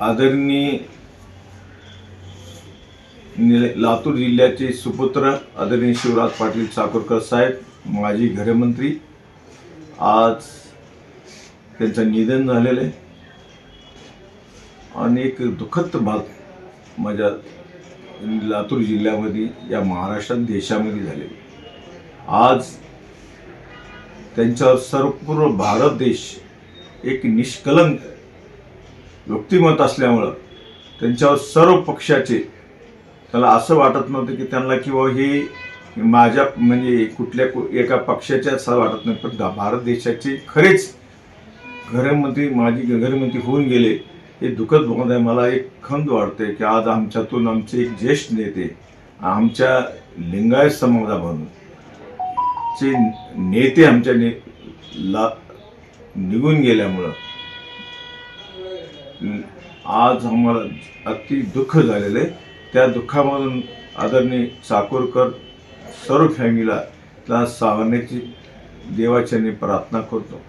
आदरणीय लातूर जिल्ह्याचे सुपुत्र आदरणीय शिवराज पाटील चाकूरकर साहेब माजी घरमंत्री आज त्यांचं निधन झालेलं आहे. आणि एक दुःखद भाग माझ्या लातूर जिल्ह्यामध्ये या महाराष्ट्रात देशामध्ये झाले आज त्यांच्यावर सर्वपूर्ण भारत देश एक निष्कलंक व्यक्तिमत असल्यामुळं त्यांच्यावर सर्व पक्षाचे त्याला असं वाटत नव्हतं की त्यांना किंवा हे माझ्या म्हणजे कुठल्या कु- एका पक्षाच्या असं वाटत नाही. पण भारत देशाचे खरेच घरमंत्री माजी घरमंत्री होऊन गेले हे दुःखद बघत आहे. मला एक खंत वाटते की आज आमच्यातून आमचे एक ज्येष्ठ नेते आमच्या लिंगायत समाजामधून चे नेते आमच्या ने ला निघून गेल्यामुळं आज आम्हाला अति दुःख झालेलं आहे. त्या दुःखामधून आदरणीय चाकूरकर सर्व फॅमिलीला त्या सावरण्याची देवाच्याने प्रार्थना करतो.